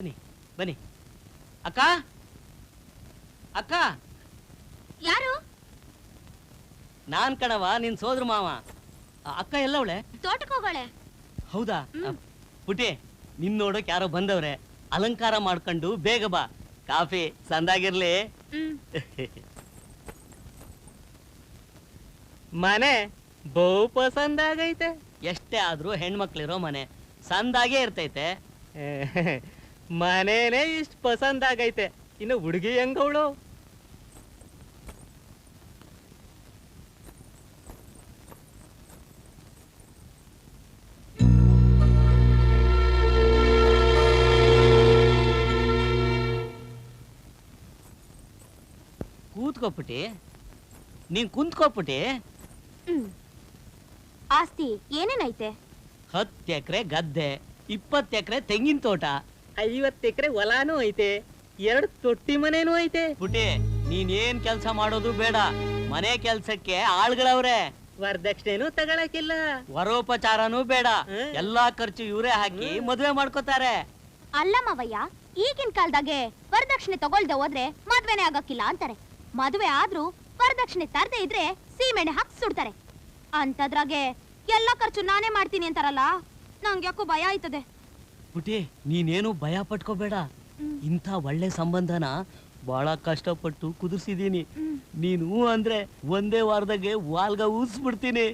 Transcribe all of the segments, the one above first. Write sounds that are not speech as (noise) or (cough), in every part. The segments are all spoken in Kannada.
ಬನ್ನಿ ಬನ್ನಿ. ಅಕ್ಕ? ಅಕ್ಕ? ಯಾರು? ನಾನ್ ಕಣವ ನಿನ್ ಸೋದ್ರ ಮಾವ. ಆ, ಅಕ್ಕ ಎಲ್ಲವಳೆ? ತೋಟಕ್ಕೆ ಹೋಗೋಳೆ ಹೌದಾ. ಆ, ಪುಟಿ ನಿನ್ ನೋಡಕ್ ಯಾರೋ ಬಂದವ್ರೆ. ಅಲಂಕಾರ ಮಾಡ್ಕೊಂಡು ಬೇಗ ಬಾ. ಕಾಫಿ ಸಂದಾಗಿರ್ಲಿ. ಹ್ಮ್. (laughs) ಮನೆ ಬಹು ಪಸಂದಾಗೈತೆ. ಎಷ್ಟೇ ಆದ್ರೂ ಹೆಣ್ಮಕ್ಳಿರೋ ಮನೆ ಸಂದಾಗೇ ಇರ್ತೈತೆ. (laughs) ಮನೇನೆ ಇಷ್ಟ ಪಸಂದಾಗೈತೆ ಇನ್ನು ಹುಡುಗಿ ಹೆಂಗವಳು? ಕೂತ್ಕೋಪುಟಿ ನೀನ್ ಕುಂತ್ಕೋಪುಟಿ ಹ್ಮ್. ಆಸ್ತಿ ಏನೇನೈತೆ? ಹತ್ತು ಎಕರೆ ಗದ್ದೆ ಇಪ್ಪತ್ತು ಎಕರೆ ತೆಂಗಿನ ತೋಟ. ಐವತ್ತು ಎಕರೆ ಹೊಲಾನು ಐತೆ ಎರಡು ತೊಟ್ಟಿ ಮನೇನು ಐತೆ. ಪುಟಿ ನೀನೇನ್ ಏನ್ ಕೆಲ್ಸ ಮಾಡೋದು ಬೇಡ ಮನೆ ಕೆಲ್ಸಕ್ಕೆ ಆಳ್ಗಳವ್ರೆ. ವರದಕ್ಷಿಣೆನು ತಗೊಳಕಿಲ್ಲ. ವರೋಪಚಾರನೂ ಬೇಡ ಎಲ್ಲಾ ಖರ್ಚು ಇವರೇ ಹಾಕಿ ಮದ್ವೆ ಮಾಡ್ಕೋತಾರೆ. ಅಲ್ಲ ಮಾವಯ್ಯ ಈಗಿನ ಕಾಲದಾಗೆ ವರದಕ್ಷಿಣೆ ತಗೊಳ್ದೆ ಹೋದ್ರೆ ಮದ್ವೆನೆ ಆಗಕ್ಕಿಲ್ಲ ಅಂತಾರೆ. ಮದ್ವೆ ಆದ್ರೂ ವರದಕ್ಷಿಣೆ ತರದೆ ಇದ್ರೆ ಸೀಮೆಣ್ಣೆ ಹಾಕಿ ಸುಡ್ತಾರೆ ಅಂತದ್ರಾಗೆ ಎಲ್ಲ ಖರ್ಚು ನಾನೇ ಮಾಡ್ತೀನಿ ಅಂತಾರಲ್ಲ ನಂಗೆ ಯಾಕೋ ಭಯ ಆಯ್ತದೆ. ಪುಟಿ ನೀನೇನು ಭಯ ಪಟ್ಕೋಬೇಡ. ಇಂಥ ಒಳ್ಳೆ ಸಂಬಂಧನ ಬಹಳ ಕಷ್ಟಪಟ್ಟು ಕುದಿಸಿದೀನಿ ಹ್ಮ್. ನೀನು ಅಂದ್ರೆ ಒಂದೇ ವಾರದಾಗೆ ವಾಲ್ಗ ಊಸ್ಬಿಡ್ತೀನಿ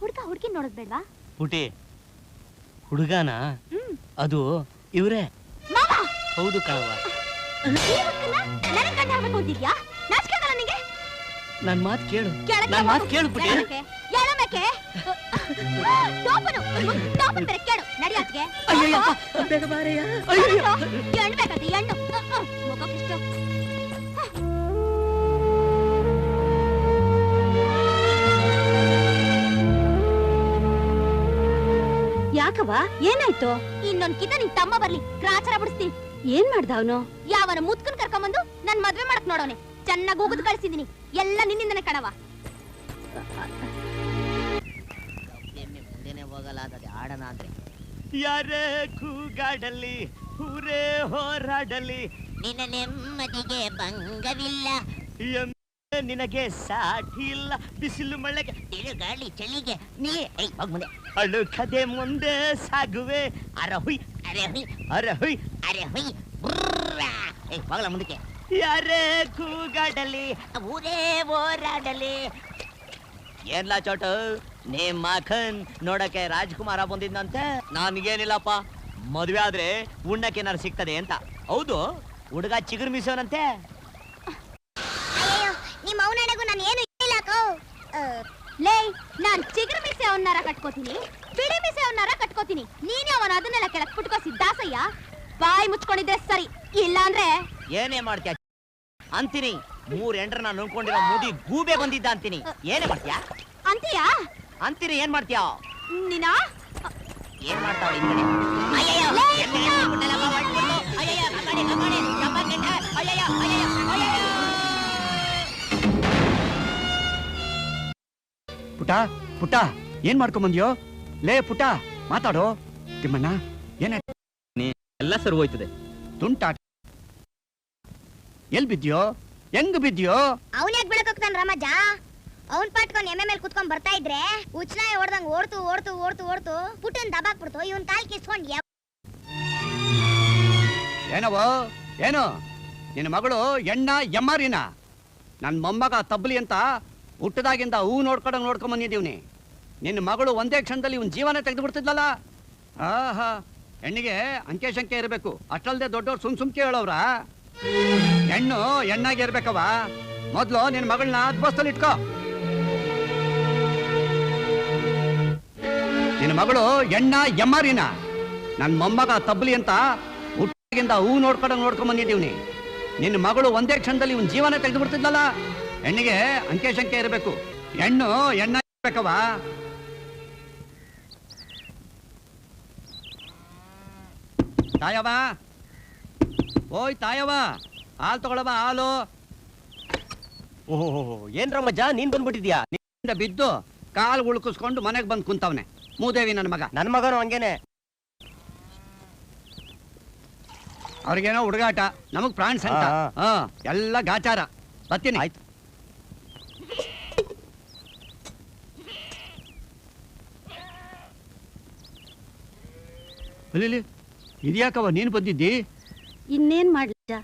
ಹುಡುಗ ಹುಡುಗಿ ಹುಡ್ಗಿ ನೋಡೋದ್ ಬೇಡ್ವಾ? ಪುಟಿ ಹುಡುಗನ? ಅದು ಇವ್ರೆ. ಹೌದು ಕಣವ ನನ್ ಮಾತ್ ಕೇಳು. ನನ್ ಮಾತ್ ಕೇಳು ಪುಟಿ. ಎಳಮೇಕೆ? ಟೋಪನು ಟೋಪನ್ ಬೇರೆ ಕೇಳು ನಡಿಯಾತ್ಗೆ ಬೇಗ ಬಾರಯ್ಯ. ಎಣ್ಣು ಬೇಕಂತೆ ಎಣ್ಣು? ಮುಖಕ್ಕಿಷ್ಟು ಯಾಕವ್ವ ಏನಾಯ್ತು? ಇನ್ನೊಂದ್ ಕಿತ ನಿನ್ ತಮ್ಮ ಬರ್ಲಿ ಗ್ರಾಚಾರ ಬಿಡಿಸ್ತೀನಿ. ಏನ್ ಮಾಡ್ದ ಅವನು? ಯಾವನ ಮುತ್ಕನ್ ಕರ್ಕೊಂಬಂದು ನನ್ ಮದ್ವೆ ಮಾಡಕ್ ನೋಡೋನೆ. ಚೆನ್ನಾಗಿ ಹೋಗುದು ಕಳ್ಸಿದೀನಿ. ಎಲ್ಲ ನಿನ್ನಿಂದನೇ ಕಣವ ಮುಂದೆನೆ ಹೋಗಲಾಗದೆ ಆಡನ ಅಂದ್ರೆ ಯಾರೇ ಕೂಗಾಡಲಿ ಊರೇ ಹೋರಾಡಲಿ. ನಿನ್ನ ನೆಮ್ಮದಿಗೆ ಭಂಗವಿಲ್ಲ. ನಿನಗೆ ಸಾಟಿ ಇಲ್ಲ. ಬಿಸಿಲು ಮಳೆಗೆ ತಿರುಗಾಳಿ ಚಳಿಗೆ ನೀ ಮುಂದೆ. ಅಳುಕದೆ ಮುಂದೆ ಸಾಗುವೆ. ಅರಹುಯ್ ಅರೆ ಹುಯ್ ಅರಹುಯ್. ಅರೆ ಹುಯ್ ಬುರ್ರ. ಏ ಹೋಗಲ ಮುಂದಕ್ಕೆ. ಯಾರೇ ಕೂಗಾಡಲಿ ಊರೇ ಓರಾಡಲಿ ಏನ್ಲಾ ಚೋಟು? ನಿಮ್ ಮಖನ್ ನೋಡಕ್ಕೆ ರಾಜ್ಕುಮಾರ ಬಂದಿದ್ದಂತೆ ನನ್ಗೇನಿಲ್ಲಪ್ಪ ಮದ್ವೆ ಆದ್ರೆ ಉಣ್ಣಕ್ಕೆ ಏನಾರು ಸಿಗ್ತದೆ ಅಂತ. ಹೌದು ಹುಡುಗ ಚಿಗುರು ಮೀಸೋನಂತೆ. ನಿಮ್ಮ ಅವನಡೆಗೂ ನಾನು ಏನು ಇಲ್ಲ ಲೇ ನಾನ್ ಚಿಗುರು ಮೀಸೆ ಅವನಾರ ಕಟ್ಕೋತೀನಿ ಬಿಳಿ ಮೀಸೆ ಅವನಾರ ಕಟ್ಕೋತೀನಿ. ನೀನೇ ಅವನ ಅದನ್ನೆಲ್ಲ ಕೆಳಕ್ ಪುಟ್ಕೋಸಿ ದಾಸಯ್ಯ. ಬಾಯಿ ಮುಚ್ಕೊಂಡಿದ್ರೆ ಸರಿ ಇಲ್ಲ ಅಂದ್ರೆ ಏನೇ ಮಾಡ್ತೀಯ? ಅಂತೀನಿ ಮೂರ್ ಎಂಡ್ರನ್ನ ನುಂಗ್ಕೊಂಡಿರೋ ಮುದಿ ಗೂಬೆ ಬಂದಿದ್ದ ಅಂತೀನಿ. ಏನೇ ಮಾಡ್ತೀಯ? ಅಂತೀಯಾ? ಅಂತೀನಿ ಏನ್ ಮಾಡ್ತೀಯಾ? ನೀನಾ? ಏನ್ ಮಾಡ್ತಾವ. ಪುಟ ಪುಟ್ಟ ಏನ್ ಮಾಡ್ಕೊಂಬಂದ್ಯೋ? ಲೇ ಪುಟ ಮಾತಾಡೋ. ತಿಮ್ಮಣ್ಣ ಏನೇ ಎಲ್ಲ ಸರ್ ಹೋಯ್ತದೆ. ತುಂಟಾಟ. ಎಲ್ ಬಿದ್ಯೋ? ಹೆಂಗ್ ಬಿದ್ಯೋ? ಅವನ್ ಯಾಕೆ ಬಿಡಕ್ ಹೋಗ್ತಾನ ರಾಮಜ್ಜ? ಅವ್ನ್ ಪಾಟ್ಕೊಂಡ್ ಎಮ್ಮೆ ಮೇಲೆ ಕುತ್ಕೊಂಡ್ ಬರ್ತಾ ಇದ್ರೆ ಉಚ್ಚನಾಯ ಓಡ್ದಂಗ್ ಓಡ್ತು ಓಡ್ತು ಓಡ್ತು ಓಡ್ತು, ಪುಟ್ಟನ್ ದಬಾಕ್ಬಿಡ್ತು ಇವನ್ ಕಾಲ್ ಕಿಸ್ಕೊಂಡ್ ಏನವೋ ಏನು? ನಿನ್ನ ಮಗಳು ಎಣ್ಣ ಎಮ್ಮಾರಿನ? ನನ್ನ ಮೊಮ್ಮಗ ತಬ್ಲಿ ಅಂತ ಹುಟ್ಟದಾಗಿಂದ ಹೂ ನೋಡ್ಕೊಂಡಂಗ್ ನೋಡ್ಕೊಂಡ್ ಬಂದಿದ್ದೀವ್ನಿ ನಿನ್ನ ಮಗಳು ಒಂದೇ ಕ್ಷಣದಲ್ಲಿ ಇವನ್ ಜೀವನ ತೆಗೆದು ಬಿಡ್ತಿದ್ಲಲ್ಲ ಆಹಾ, ಹೆಣ್ಣಿಗೆ ಅಂಕೆ ಶಂಕೆ ಇರಬೇಕು. ಅಷ್ಟಲ್ದೆ ದೊಡ್ಡವ್ರು ಸುಮ್ ಸುಮ್ಕೆ ಹೇಳೋವ್ರ? ಹೆಣ್ಣು ಹೆಣ್ಣಾಗಿ ಇರ್ಬೇಕವ ಮೊದ್ಲು ನಿನ್ನ ಮಗಳನ್ನ ಬಸ್ತಲ್ಲಿ ಇಟ್ಕೋ. ನಿನ್ನ ಮಗಳು ಎಣ್ಣ ಎಮ್ಮಾರಿನ. ನನ್ನ ಮೊಮ್ಮಗ ತಬ್ಲಿ ಅಂತ ಹುಟ್ಟಾಗಿಂದ ಹೂ ನೋಡ್ಕೊಂಡು ನೋಡ್ಕೊಂಡ್ ಬಂದಿದ್ದೀವ್ನಿ. ನಿನ್ನ ಮಗಳು ಒಂದೇ ಕ್ಷಣದಲ್ಲಿ ಇವನ್ ಜೀವನ ತೆಗೆದು ಬಿಡ್ತಿದ್ಲಲ್ಲ ಹೆಣ್ಣಿಗೆ ಅಂಕೆ ಶಂಕೆ ಇರಬೇಕು. ಹೆಣ್ಣು ಎಣ್ಣ ಇರ್ಬೇಕವ ತಾಯವ ಓಯ್ ತಾಯವ ಹಾಲು ತಗೊಳವ ಹಾಲು. ಓಹೋ ಏನ್ ರಮಜ ನೀನ್ ಬಂದ್ಬಿಟ್ಟಿದ್ಯಾ? ಇಂದ ಬಿದ್ದು ಕಾಲು ಉಳುಕಿಸ್ಕೊಂಡು ಮನೆಗೆ ಬಂದು ಕುಂತವ್ನೆ. ಮೂದೇವಿ ನನ್ನ ಮಗ. ನನ್ನ ಮಗನು ಹಂಗೇನೆ. ಅವ್ರಿಗೇನೋ ಹುಡುಗಾಟ ನಮಗ್ ಪ್ರಾಣ ಸಂತ ಹಾ ಎಲ್ಲ ಗಾಚಾರ. ಬರ್ತೀನಿ. ಆಯ್ತು. ಅಲ್ಲಿ ಇದ್ಯಾಕವ ನೀನು ಬಂದಿದ್ದಿ? ಇನ್ನೇನ್ ಮಾಡ್ಲ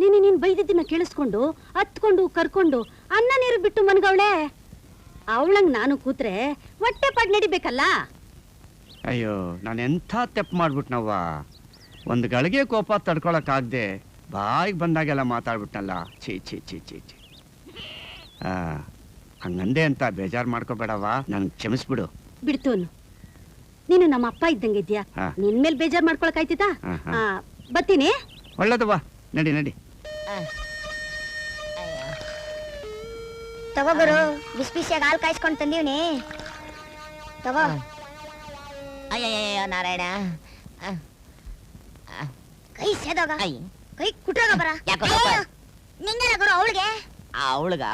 ನೀನು ನೀನ್ ಬೈದಿದ್ದನ್ನ ಕೇಳಿಸ್ಕೊಂಡು ಹತ್ಕೊಂಡು ಕರ್ಕೊಂಡು ಅನ್ನ ನೀರು ಬಿಟ್ಟು ಮನ್ಗವಳೆ? ಅವಳಂಗ್ ನಾನು ಕೂತ್ರೆ ಹೊಟ್ಟೆ ಪಾಡ್ ನಡಿಬೇಕಲ್ಲ ಅಯ್ಯೋ ನಾನು ಎಂಥ ತೆಪ್ಪು ಮಾಡ್ಬಿಟ್ನವ್ವ ಒಂದು ಗಳಿಗೆ ಕೋಪ ತಡ್ಕೊಳಕ್ಕಾಗದೆ ಬಾಯಿಗೆ ಬಂದಾಗೆಲ್ಲ ಮಾತಾಡ್ಬಿಟ್ನಲ್ಲ. ಛೀ ಛೀ ಛೀ ಛೀ ಛೀ. ಆ, ಹಂಗಂದೆ ಅಂತ ಬೇಜಾರು ಮಾಡ್ಕೋಬೇಡವ್ವ. ನನಗೆ ಕ್ಷಮಿಸ್ಬಿಡು. ಬಿಡ್ತೋನು ನೀನು ನಮ್ಮ ಅಪ್ಪ ಇದ್ದಂಗೆ ಇದ್ಯಾ ಹಾ. ನಿನ್ ಮೇಲೆ ಬೇಜಾರ್ ಮಾಡ್ಕೊಳಕ್ ಆಯ್ತಿತಾ? ಹಾ, ಹಾ. ಬಾ ಒಳ್ಳೇದವ್ವ. ನಡಿ ನಡಿ. ತಗೋ ಗುರು ಬಿಸಿ ಬಿಸಿಯಾಗಿ ಹಾಲು ಕಾಯಿಸ್ಕೊಂಡು ತಂದೀವ್ನಿ. ತಗೋ. ಅಯ್ಯಯ್ಯಯ್ಯ ನಾರಾಯಣ. ಕೈ ಸೇದೋಗ? ಕೈ ಕುಟ್ರೋಗ ಬರ? ನಿಂಗೆಲ್ಲ ಗುರು ಅವಳಿಗೆ? ಅವಳಗ?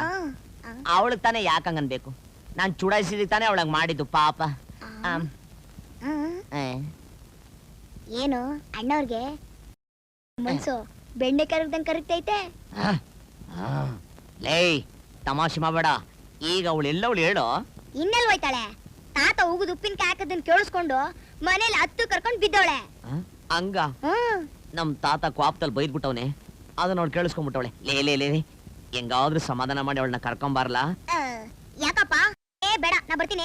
ಅವಳಗ್ ತಾನೇ ಯಾಕಂಗನ್ಬೇಕು ನಾನು ನಾನ್ ಚುಡಾಯಿಸಿದ ತಾನೇ ಅವಳಂಗ್ ಮಾಡಿದ್ದು ಪಾಪ. ಏನು ಅಣ್ಣವ್ರಿಗೆ ಮನ್ಸು ಬೆಣ್ಣೆ ಕರಗ್ದಂಗ್ ಕರಗ್ತೈತೆ? ಲೇಯ್ ತಮಾಷೆ ಮಾಡಬೇಡ. ಈಗ ಅವಳು ಎಲ್ಲವಳು ಹೇಳು? ಇನ್ನೆಲ್ ಹೋಯ್ತಾಳೆ? ತಾತ ಉಗುದು ಉಪ್ಪಿನಕಾಯಿ ಹಾಕದನ್ ಕೇಳಿಸ್ಕೊಂಡು ಮನೇಲಿ ಹತ್ತು ಕರ್ಕೊಂಡ್ ಬಿದ್ದವಳೆ. ಆ, ಹಂಗ? ಹ್ಮ್ ನಮ್ ತಾತ ಕ್ವಾಪ್ದಲ್ಲಿ ಬೈದ್ಬಿಟ್ಟವನೆ. ಅದನ್ನ ಅವಳು ಕೇಳಿಸ್ಕೊಂಡ್ಬಿಟ್ಟವಳೆ ಲೇ ಲೇ ಲೇ ಲೇ. ಹೆಂಗಾದ್ರೂ ಸಮಾಧಾನ ಮಾಡಿ ಅವಳನ್ನ ಕರ್ಕೊಂಬಾರ್ಲಾ? ಆ, ಯಾಕಪ್ಪ? ಏ ಬೇಡ ನಾ ಬರ್ತೀನಿ.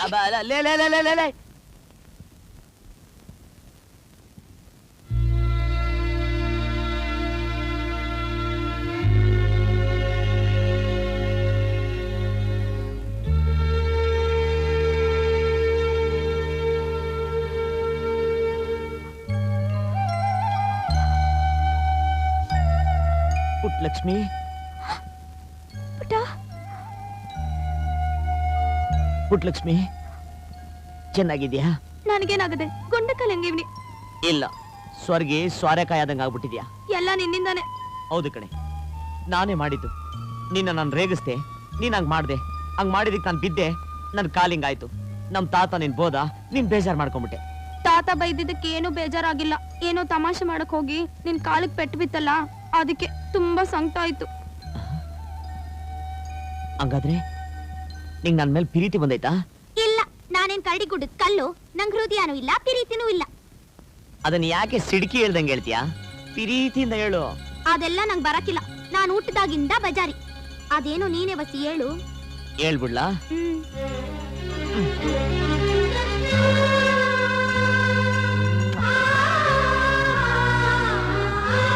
ಅಬ್ಬ, ಲಕ್ಷ್ಮಿ. ಪುಟ್ ಲಕ್ಷ್ಮಿ ಚೆನ್ನಾಗಿದ್ಯಾ ನನಗೇನಾಗದೆ? ಗುಂಡಕಲ್ ಹೆಂಗಿವ್ನಿ ಇಲ್ಲ ಸ್ವರ್ಗಿ ಸ್ವಾರಕಾಯದಂಗ ಆಗ್ಬಿಟ್ಟಿದ್ಯಾ ಎಲ್ಲ ನಿನ್ನಿಂದಾನೆ. ಹೌದು ಕಣೆ. ನಾನೇ ಮಾಡಿದ್ದು. ನಿನ್ನ ನಾನು ರೇಗಿಸ್ದೆ ನೀನ್ ಹಂಗ್ ಮಾಡ್ದೆ. ಹಂಗ್ ಮಾಡಿದಕ್ಕೆ ನಾನು ಬಿದ್ದೆ ನನ್ ಕಾಲಿಂಗ್ ಆಯ್ತು ನಮ್ ತಾತ ನಿನ್ ಬೋದ ನೀನ್ ಬೇಜಾರ್ ಮಾಡ್ಕೊಂಬಿಟ್ಟೆ. ತಾತ ಬೈದಿದ್ದಕ್ಕೆ ಏನು ಬೇಜಾರಾಗಿಲ್ಲ. ಏನೋ ತಮಾಷೆ ಮಾಡಕ್ ಹೋಗಿ ನಿನ್ ಕಾಲಿಗೆ ಪೆಟ್ಟು ಬಿತ್ತಲ್ಲ? ಅದಕ್ಕೆ ತುಂಬಾ ಸಂಕಟ ಆಯ್ತು ಹಂಗಾದ್ರೆ ನಿಂಗ್ ನನ್ ಮೇಲೆ ಪ್ರೀತಿ ಬಂದೈತಾ? ಇಲ್ಲ ನಾನೇನ್ ಕರಡಿ ಗುಡ್ಡದ್ ಕಲ್ಲು ನಂಗ್ ಹೃದಯನೂ ಇಲ್ಲ ಪ್ರೀತಿನೂ ಇಲ್ಲ. ಅದನ್ನ ಯಾಕೆ ಸಿಡ್ಕಿ ಹೇಳ್ದಂಗೆ ಹೇಳ್ತೀಯಾ? ಪ್ರೀತಿಯಿಂದ ಹೇಳು. ಅದೆಲ್ಲ ನಂಗ್ ಬರಕಿಲ್ಲ. ನಾನು ಊಟದಾಗಿಂದ ಬಜಾರಿ. ಅದೇನು ನೀನೇ ಬಸಿ ಹೇಳು. ಹೇಳ್ಬಿಡ್ಲಾ? ಹ್ಮ್.